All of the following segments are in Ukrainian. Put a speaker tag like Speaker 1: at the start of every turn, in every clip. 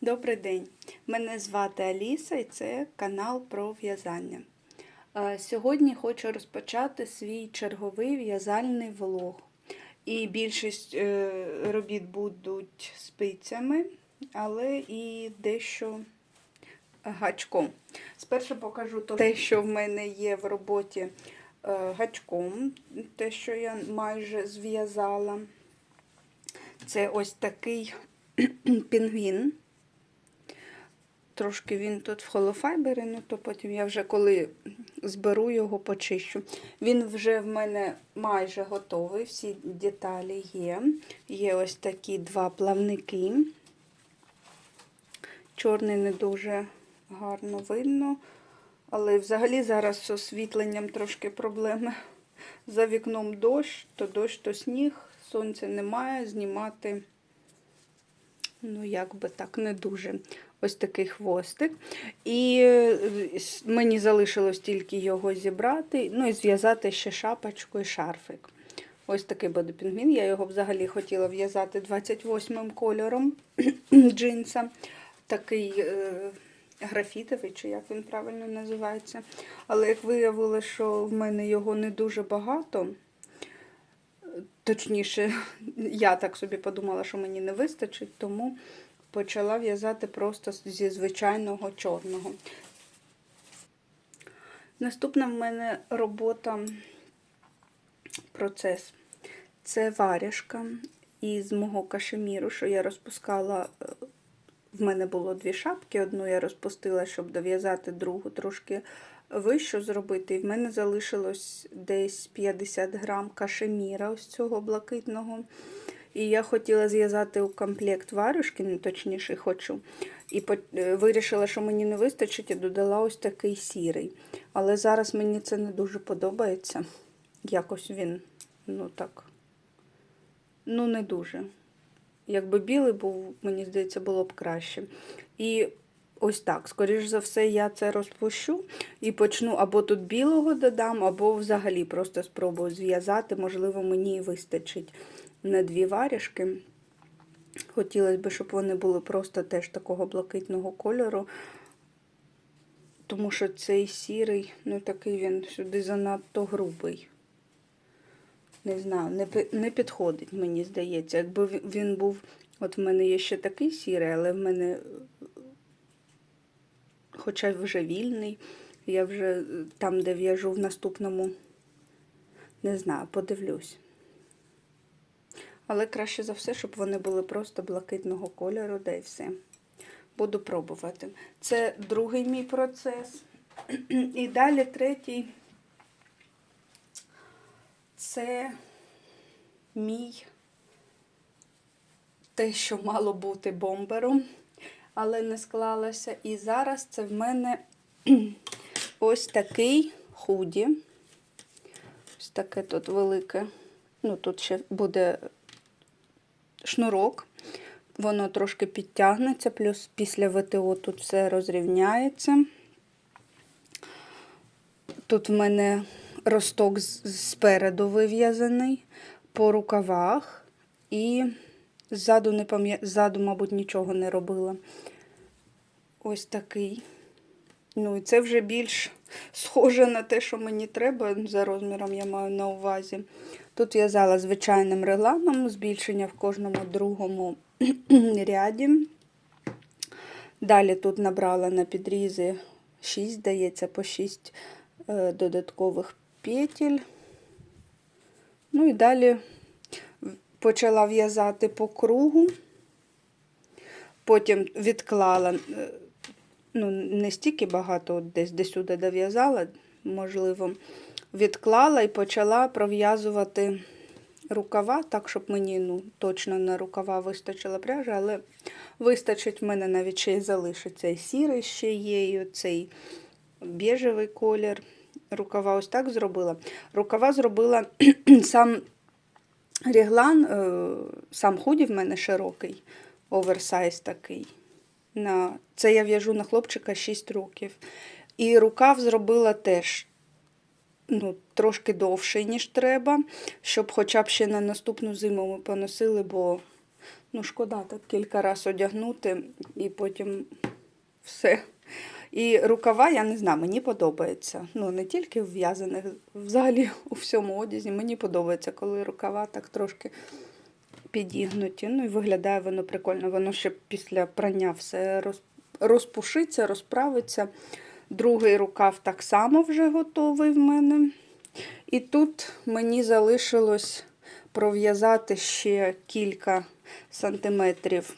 Speaker 1: Добрий день. Мене звати Аліса і це канал про в'язання. Е, Сьогодні хочу розпочати свій черговий в'язальний влог. І більшість е, робіт будуть спицями, але і дещо гачком. Спершу покажу те, що в мене є в роботі е, гачком, те, що я майже зв'язала. Це ось такий пінгвін. Трошки він тут в холофайбері, ну то потім я вже коли зберу його, почищу. Він вже в мене майже готовий, всі деталі є. Є ось такі два плавники. Чорний не дуже гарно видно. Але взагалі зараз з освітленням трошки проблеми. За вікном дощ, то дощ, то сніг, сонця немає, знімати. Ну, як би так, не дуже. Ось такий хвостик. І е, мені залишилось тільки його зібрати, ну і зв'язати ще шапочку і шарфик. Ось такий буде пінгвін. Я його взагалі хотіла в'язати 28-м кольором джинса. Такий е, графітовий, чи як він правильно називається. Але як виявилося, що в мене його не дуже багато. Точніше, я так собі подумала, що мені не вистачить, тому почала в'язати просто зі звичайного чорного. Наступна в мене робота, процес. Це варяжка із мого кашеміру, що я розпускала. е, В мене було дві шапки. Одну я розпустила, щоб дов'язати, другу трошки вищу зробити. І в мене залишилось десь 50 грам кашеміра, ось цього блакитного. І я хотіла зв'язати у комплект варюшки, ну точніше хочу. І е, вирішила, що мені не вистачить, і додала ось такий сірий. Але зараз мені це не дуже подобається. Якось він, ну так, ну не дуже. Якби білий був, мені здається, було б краще. І ось так, скоріш за все, я це розпущу і почну або тут білого додам, або взагалі просто спробую зв'язати. Можливо, мені і вистачить на дві варіжки. Хотілося б, щоб вони були просто теж такого блакитного кольору. Тому що цей сірий, ну такий він сюди занадто грубий. Не знаю, не, підходить, мені здається. Якби він- був. От в мене є ще такий сірий, але в мене, хоча вже вільний, я вже е, там, де в'яжу в наступному, не знаю, подивлюсь. Але краще за все, щоб вони були просто блакитного кольору, да і все. Буду пробувати. Це другий мій процес. І далі третій. Це мій те, що мало бути бомбером, але не склалося. І зараз це в мене ось такий худі. Ось таке тут велике. Ну, тут ще буде шнурок. Воно трошки підтягнеться, плюс після ВТО тут все розрівняється. Тут в мене росток спереду вив'язаний по рукавах, і ззаду, не ззаду, мабуть, нічого не робила. Ось такий. Ну, і це вже більш схоже на те, що мені треба. За розміром я маю на увазі. Тут в'язала звичайним регланом, збільшення в кожному другому ряді. Далі тут набрала на підрізи 6, здається, по 6 е, додаткових петель. Ну і далі почала в'язати по кругу. Потім відклала, е, ну, не стільки багато, десь сюди дов'язала, можливо, відклала і почала пров'язувати рукава, так, щоб мені ну, точно на рукава вистачило пряжі, але вистачить в мене навіть ще й залишиться. І сірий ще є, і цей біжевий колір. Рукава ось так зробила. Рукава зробила сам ріглан, е, сам худі в мене широкий, оверсайз такий. На... Це я в'яжу на хлопчика 6 років. І рукав зробила теж ну, трошки довший, ніж треба, щоб хоча б ще на наступну зиму ми поносили, бо Ну, шкода так кілька разів одягнути і потім все. І рукава, я не знаю, мені подобається. Ну, не тільки в в'язаних, взагалі у всьому одязі. Мені подобається, коли рукава так трошки підігнуті. Ну і виглядає воно прикольно. Воно ще після прання все розпушиться, розправиться. Другий рукав так само вже готовий в мене. І тут мені залишилось пров'язати ще кілька сантиметрів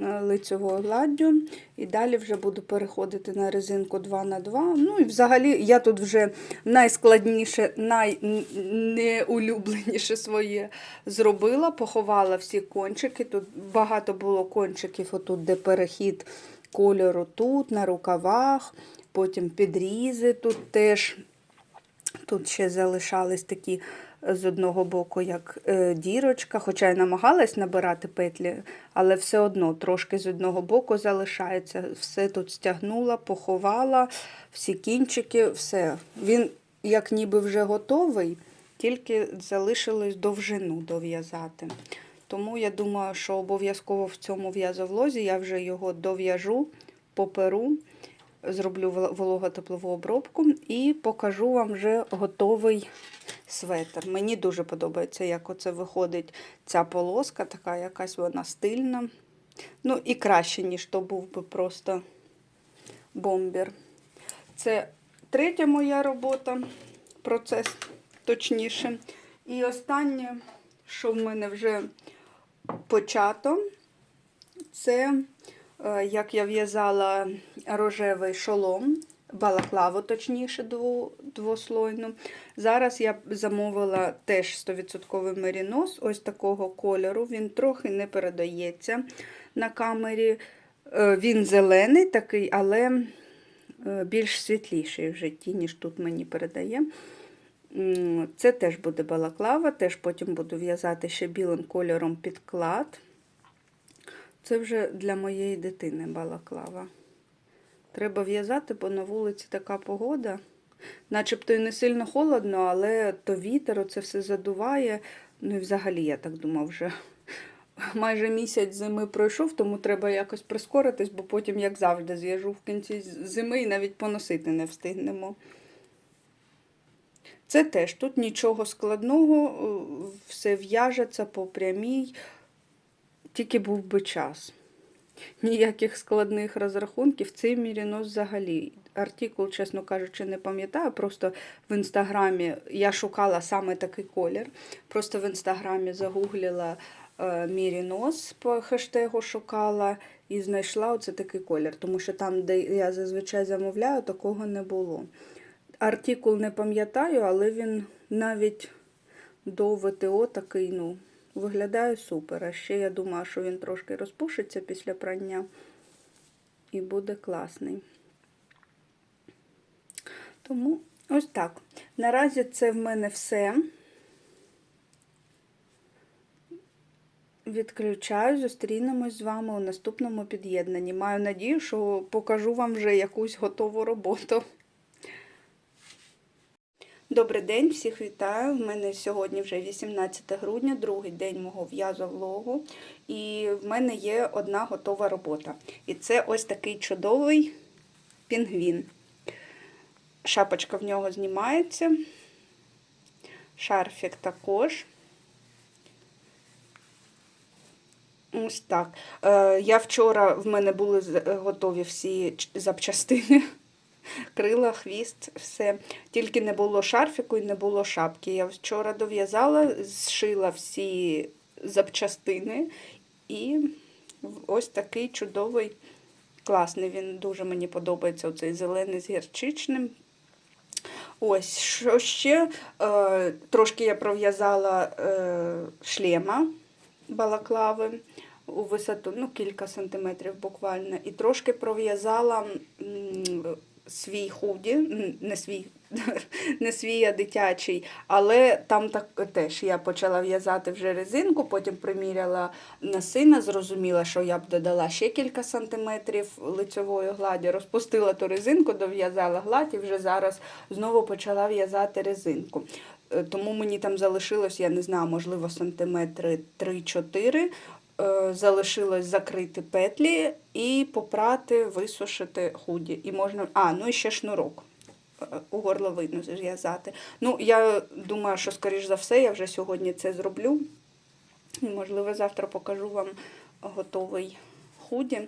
Speaker 1: лицевою гладдю. І далі вже буду переходити на резинку 2 на 2 Ну і взагалі я тут вже найскладніше, найнеулюбленіше своє зробила. Поховала всі кончики. Тут багато було кончиків, отут, де перехід кольору тут, на рукавах, потім підрізи тут теж. Тут ще залишались такі е, з одного боку, як е, дірочка, хоча я намагалась набирати петлі, але все одно трошки з одного боку залишається. Все тут стягнула, поховала, всі кінчики, все. Він як ніби вже готовий, тільки залишилось довжину дов'язати. Тому я думаю, що обов'язково в цьому в'язовлозі я вже його дов'яжу, поперу зроблю вол- вологотеплову обробку і покажу вам вже готовий светр. Мені дуже подобається, як оце виходить ця полоска, така якась вона стильна. Ну і краще, ніж то був би просто бомбер. Це третя моя робота, процес точніше. І останнє, що в мене вже почато, це е, як я в'язала рожевий шолом, балаклаву, точніше, двослойну. Зараз я замовила теж 100% мерінос, ось такого кольору. Він трохи не передається на камері. Е, Він зелений такий, але е, більш світліший в житті, ніж тут мені передає. Це теж буде балаклава, теж потім буду в'язати ще білим кольором підклад. Це вже для моєї дитини балаклава. Треба в'язати, бо на вулиці така погода. Начебто і не сильно холодно, але то вітер, оце все задуває. Ну і взагалі, я так думав, вже майже місяць зими пройшов, тому треба якось прискоритись, бо потім, як завжди, зв'яжу в кінці зими і навіть поносити не встигнемо. Це теж тут нічого складного, е, все в'яжеться по прямій, тільки був би час. Ніяких складних розрахунків. Цей мірінос взагалі. Артикул, чесно кажучи, не пам'ятаю. Просто в інстаграмі я шукала саме такий колір. Просто в інстаграмі загуглила е, мірінос по хештегу шукала і знайшла оце такий колір. Тому що там, де я зазвичай замовляю, такого не було. Артикул не пам'ятаю, але він навіть до ВТО такий, ну, виглядає супер. А ще я думаю, що він трошки розпушиться після прання і буде класний. Тому ось так. Наразі це в мене все. Відключаю, зустрінемось з вами у наступному під'єднанні. Маю надію, що покажу вам вже якусь готову роботу. Добрий день, всіх вітаю. В мене сьогодні вже 18 грудня, другий день мого в'язовлогу. І в мене є одна готова робота. І це ось такий чудовий пінгвін. Шапочка в нього знімається. Шарфік також. Ось так. Е, я вчора в мене були е, готові всі запчастини. Крила, хвіст, все. Тільки не було шарфіку і не було шапки. Я вчора дов'язала, зшила всі запчастини. І ось такий чудовий, класний. Він дуже мені подобається. Оцей зелений з гірчичним. Ось, що ще? Е, трошки я пров'язала е, шлема балаклави у висоту, ну, кілька сантиметрів буквально. І трошки пров'язала свій худі, не свій, не свій, а дитячий, але там так теж я почала в'язати вже резинку, потім приміряла на сина, зрозуміла, що я б додала ще кілька сантиметрів лицьової гладі, розпустила ту резинку, дов'язала гладь і вже зараз знову почала в'язати резинку. Е, Тому мені там залишилось, я не знаю, можливо, сантиметри 3-4. Е, залишилось закрити петлі і попрати, висушити худі. І можна. А, ну і ще шнурок е, у горловину зв'язати. Ну, я думаю, що, скоріш за все, я вже сьогодні це зроблю. І, можливо, завтра покажу вам готовий худі.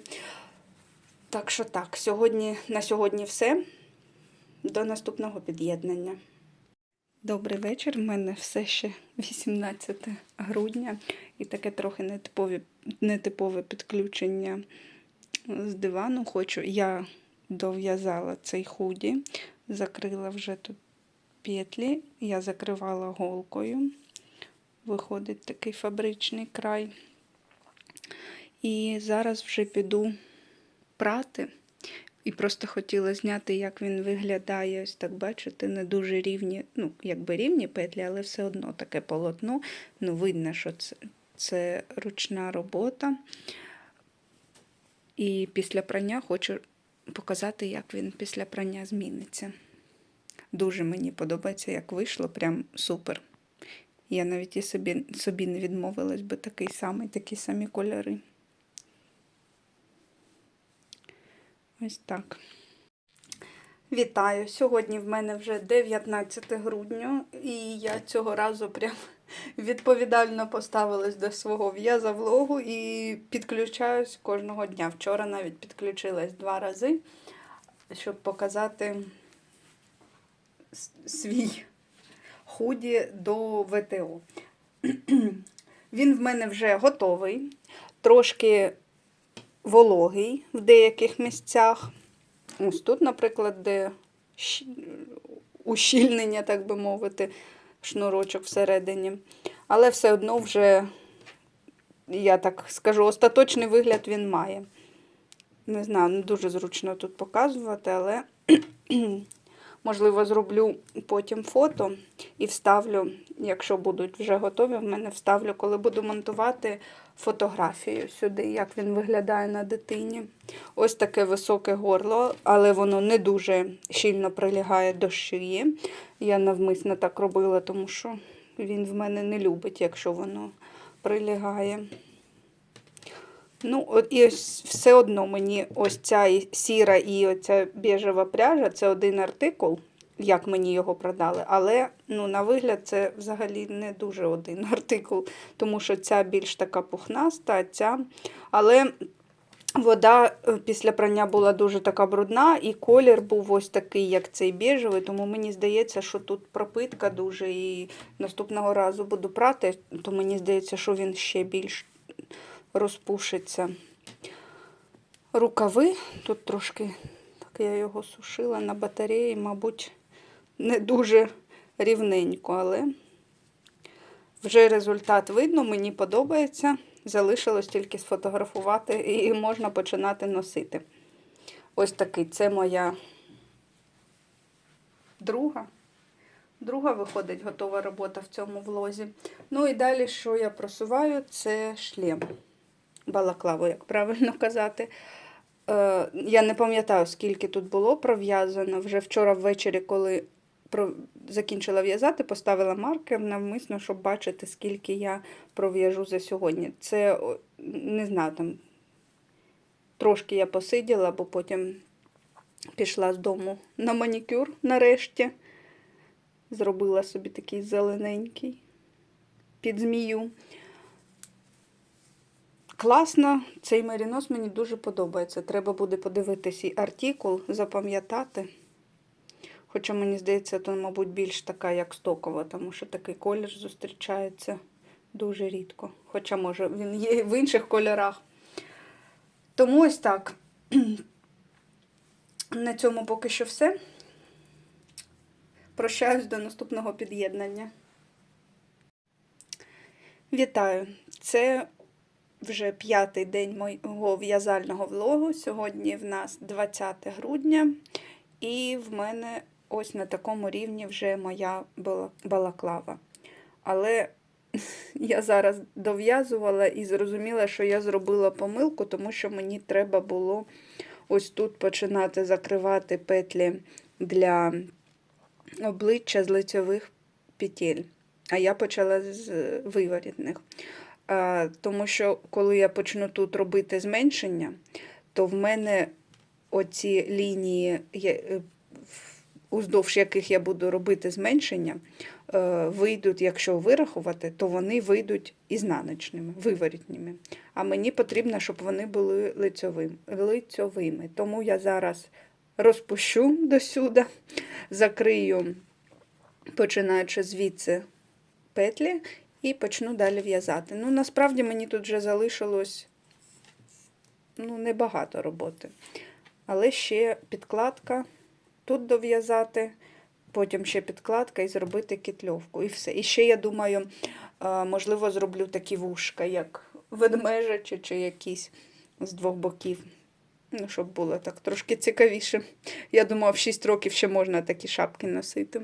Speaker 1: Так що так, сьогодні, на сьогодні все. До наступного під'єднання. Добрий вечір. У мене все ще 18 грудня і таке трохи нетипове, нетипове підключення з дивану. Хочу. Я дов'язала цей худі, закрила вже тут петлі, я закривала голкою. Виходить такий фабричний край. І зараз вже піду прати. І просто хотіла зняти, як він виглядає. Ось так бачите, не дуже рівні, ну, якби рівні петлі, але все одно таке полотно. Ну, видно, що це, це ручна робота. І після прання хочу показати, як він після прання зміниться. Дуже мені подобається, як вийшло, прям супер. Я навіть і собі, собі не відмовилась би такий самий, такі самі кольори. Ось так. Вітаю! Сьогодні в мене вже 19 грудня, і я цього разу прям відповідально поставилась до свого в'язавлогу і підключаюсь кожного дня. Вчора навіть підключилась два рази, щоб показати свій худі до ВТО. Він в мене вже готовий, трошки вологий в деяких місцях. Ось тут, наприклад, де ущільнення, так би мовити, шнурочок всередині. Але все одно вже, я так скажу, остаточний вигляд він має. Не знаю, не дуже зручно тут показувати, але можливо зроблю потім фото і вставлю, якщо будуть вже готові, в мене вставлю, коли буду монтувати фотографію сюди, як він виглядає на дитині. Ось таке високе горло, але воно не дуже щільно прилягає до шиї. Я навмисно так робила, тому що він в мене не любить, якщо воно прилягає. Ну, і ось все одно мені ось ця сіра і оця біжева пряжа це один артикул, як мені його продали. Але ну, на вигляд це взагалі не дуже один артикул, тому що ця більш така пухнаста, а ця. Але вода е, після прання була дуже така брудна, і колір був ось такий, як цей біжевий, тому мені здається, що тут пропитка дуже. І наступного разу буду прати, то мені здається, що він ще більш розпушиться. Рукави, тут трошки, так я його сушила на батареї, мабуть, не дуже рівненько, але вже результат видно, мені подобається. Залишилось тільки сфотографувати і можна починати носити. Ось такий, це моя друга. Друга виходить готова робота в цьому влозі. Ну і далі, що я просуваю, це шлем. Балаклаву, як правильно казати. Е, я не пам'ятаю, скільки тут було пров'язано. Вже вчора ввечері, коли. Закінчила в'язати, поставила маркер навмисно, щоб бачити, скільки я пров'яжу за сьогодні. Це, не знаю, там трошки я посиділа, бо потім пішла з дому на манікюр нарешті. Зробила собі такий зелененький під змію. Класно, цей мерінос мені дуже подобається. Треба буде подивитись і артикул, запам'ятати. Хоча, мені здається, то, мабуть, більш така, як стокова, тому що такий колір зустрічається дуже рідко. Хоча, може, він є в інших кольорах. Тому ось так. На цьому поки що все. Прощаюсь до наступного під'єднання. Вітаю! Це вже п'ятий день мого в'язального влогу. Сьогодні в нас 20 грудня, і в мене ось на такому рівні вже моя бала- балаклава. Але я зараз дов'язувала і зрозуміла, що я зробила помилку, тому що мені треба було ось тут починати закривати петлі для обличчя з лицьових петель. А я почала з виворітних. Тому що коли я почну тут робити зменшення, то в мене оці лінії, е, уздовж яких я буду робити зменшення, е, вийдуть, якщо вирахувати, то вони вийдуть ізнаночними, виворітніми. А мені потрібно, щоб вони були лицьовим, лицьовими. Тому я зараз розпущу досюди, закрию, починаючи звідси петлі, і почну далі в'язати. Ну, насправді мені тут вже залишилось ну, небагато роботи. Але ще підкладка тут дов'язати, потім ще підкладка і зробити кітльовку. І все. І ще я думаю, е, можливо, зроблю такі вушка, як ведмежачі чи якісь з двох боків. Ну, щоб було так трошки цікавіше. Я думала, в 6 років ще можна такі шапки носити.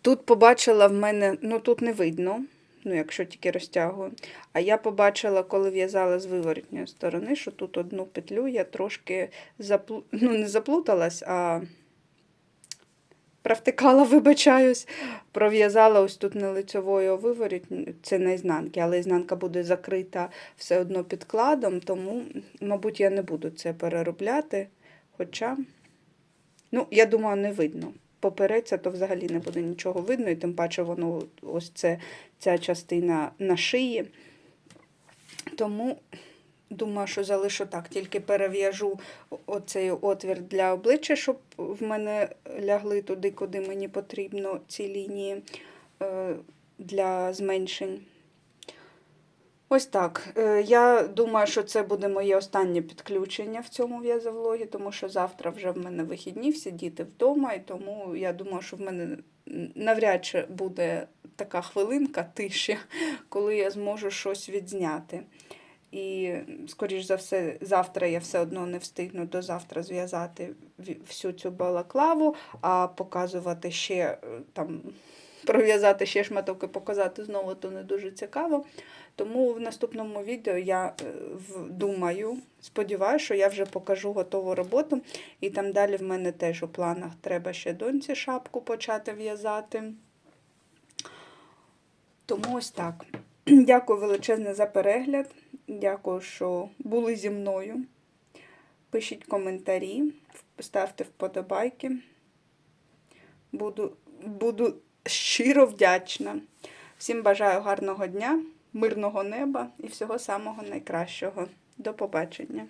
Speaker 1: Тут побачила в мене, ну тут не видно, ну якщо тільки розтягую. А я побачила, коли в'язала з виворотньої сторони, що тут одну петлю я трошки заплу... ну, не заплуталась, а провтикала, вибачаюсь, пров'язала ось тут не лицьовою, а це на ізнанки, але ізнанка буде закрита все одно підкладом, тому, мабуть, я не буду це переробляти. Хоча, ну, я думаю, не видно. Попереться, то взагалі не буде нічого видно, і тим паче воно ось це, ця частина на шиї. Тому думаю, що залишу так. Тільки перев'яжу оцей отвір для обличчя, щоб в мене лягли туди, куди мені потрібно ці лінії е, для зменшень. Ось так. Е, Я думаю, що це буде моє останнє підключення в цьому в'язовлогі, тому що завтра вже в мене вихідні, всі діти вдома, і тому я думаю, що в мене навряд чи буде така хвилинка тиші, коли я зможу щось відзняти. І, скоріш за все, завтра я все одно не встигну до завтра зв'язати всю цю балаклаву, а показувати ще е, там, пров'язати ще шматок і показати знову, то не дуже цікаво. Тому в наступному відео я е, думаю, сподіваюся, що я вже покажу готову роботу. І там далі в мене теж у планах треба ще доньці шапку почати в'язати. Тому ось так. Дякую величезне за перегляд. Дякую, що були зі мною. Пишіть коментарі, ставте вподобайки. Буду, буду щиро вдячна. Всім бажаю гарного дня, мирного неба і всього самого найкращого. До побачення!